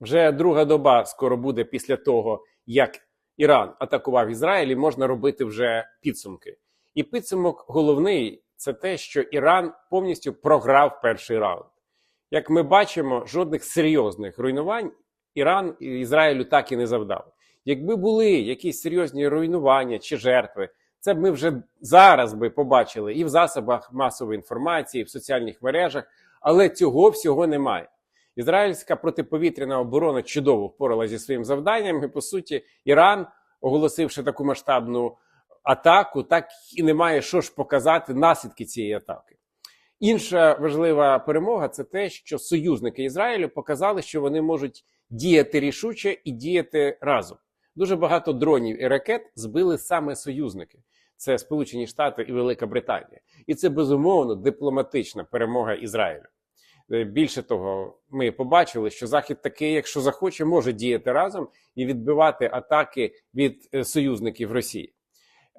Вже друга доба скоро буде після того, як Іран атакував Ізраїль, і можна робити вже підсумки. І підсумок головний це те, що Іран повністю програв перший раунд. Як ми бачимо, жодних серйозних руйнувань Іран і Ізраїлю так і не завдав. Якби були якісь серйозні руйнування чи жертви, це б ми вже зараз би побачили і в засобах масової інформації, і в соціальних мережах, але цього всього немає. Ізраїльська протиповітряна оборона чудово впоралася зі своїм завданням. І по суті, Іран, оголосивши таку масштабну атаку, так і не має що ж показати наслідки цієї атаки. Інша важлива перемога це те, що союзники Ізраїлю показали, що вони можуть діяти рішуче і діяти разом. Дуже багато дронів і ракет збили саме союзники. Це Сполучені Штати і Велика Британія, і це безумовно дипломатична перемога Ізраїлю. Е, Більше того, ми побачили, що Захід такий, якщо захоче, може діяти разом і відбивати атаки від е, союзників Росії.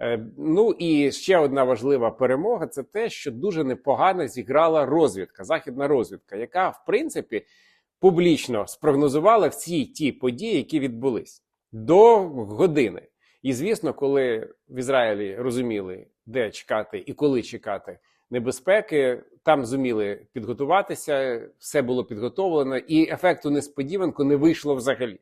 Е, Ну і ще одна важлива перемога це те, що дуже непогано зіграла розвідка, західна розвідка, яка в принципі публічно спрогнозувала всі ті події, які відбулись до години. І звісно, коли в Ізраїлі розуміли, де чекати і коли чекати небезпеки, там зуміли підготуватися, все було підготовлено, і ефекту несподіванку не вийшло взагалі.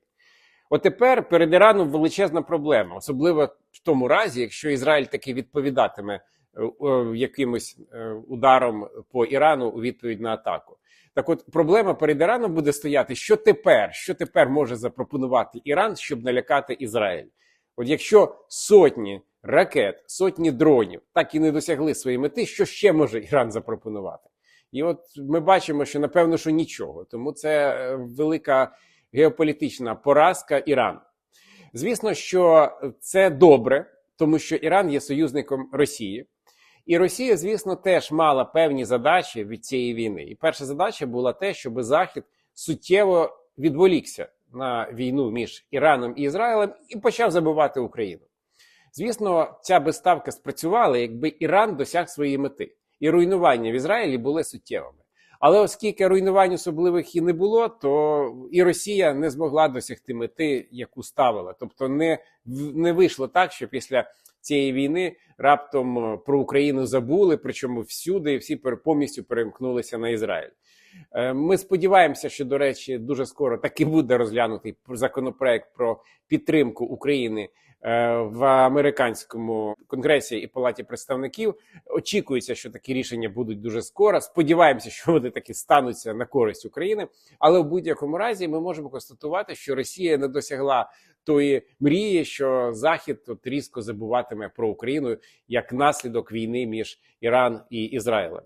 От тепер перед Іраном величезна проблема, особливо в тому разі, якщо Ізраїль таки відповідатиме е, е, якимось е, ударом по Ірану у відповідь на атаку. Так, от проблема перед Іраном буде стояти, що тепер, що тепер може запропонувати Іран, щоб налякати Ізраїль. От якщо сотні ракет, сотні дронів так і не досягли своєї мети, що ще може Іран запропонувати? І от ми бачимо, що напевно, що нічого. Тому це е, велика геополітична поразка Ірану. Звісно, що це добре, тому що Іран є союзником Росії. І Росія, звісно, теж мала певні задачі від цієї війни. І перша задача була те, щоб Захід суттєво відволікся на війну між Іраном і Ізраїлем і почав забивати Україну. Звісно, ця безставка спрацювала, якби Іран досяг своєї мети, і руйнування в Ізраїлі були суттєвими. Але оскільки руйнувань особливих і не було, то і Росія не змогла досягти мети, яку ставила. Тобто, не, не вийшло так, що після цієї війни раптом е, про Україну забули, причому всюди і всі повністю перемкнулися на Ізраїль. Е, Ми сподіваємося, що, до речі, дуже скоро таки буде розглянутий законопроект про підтримку України в американському конгресі і палаті представників. Очікується, що такі рішення будуть дуже скоро. Сподіваємося, що вони таки стануться на користь України. Але в будь-якому разі ми можемо констатувати, що Росія не досягла тої мрії, що Захід от різко забуватиме про Україну як наслідок війни між Іран і Ізраїлем.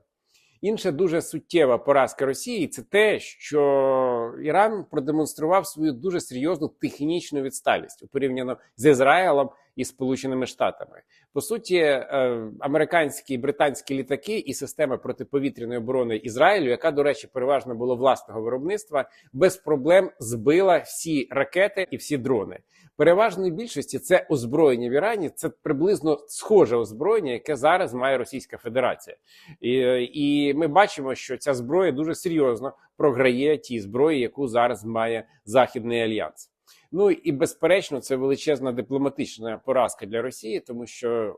Інша дуже суттєва поразка Росії це те, що Іран продемонстрував свою дуже серйозну технічну відсталість порівняно з Ізраїлем і Сполученими Штатами. По суті, е, американські і британські літаки і система протиповітряної оборони Ізраїлю, яка, до речі, переважно було власного виробництва, без проблем збила всі ракети і всі дрони. Переважної більшості це озброєння в Ірані. Це приблизно схоже озброєння, яке зараз має Російська Федерація. І, і ми бачимо, що ця зброя дуже серйозно програє тій зброї, яку зараз має Західний альянс. Ну і безперечно, це величезна дипломатична поразка для Росії, тому що е,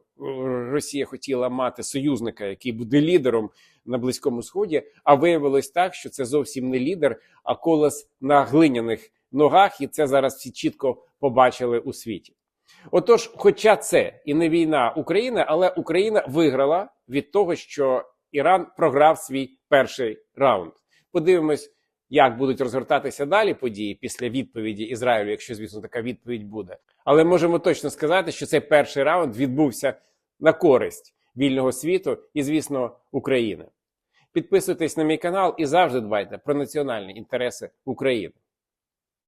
Росія хотіла мати союзника, який буде лідером на близькому сході. А виявилось так, що це зовсім не лідер, а колес на глиняних ногах, і це зараз всі чітко побачили у світі. Отож, хоча це і не війна України, але Україна виграла від того, що Іран програв свій перший раунд. Подивимось, як будуть розгортатися далі події після відповіді Ізраїлю, якщо, звісно, така відповідь буде. Але можемо точно сказати, що цей перший раунд відбувся на користь вільного світу і, звісно, України. Підписуйтесь на мій канал і завжди дбайте про національні інтереси України.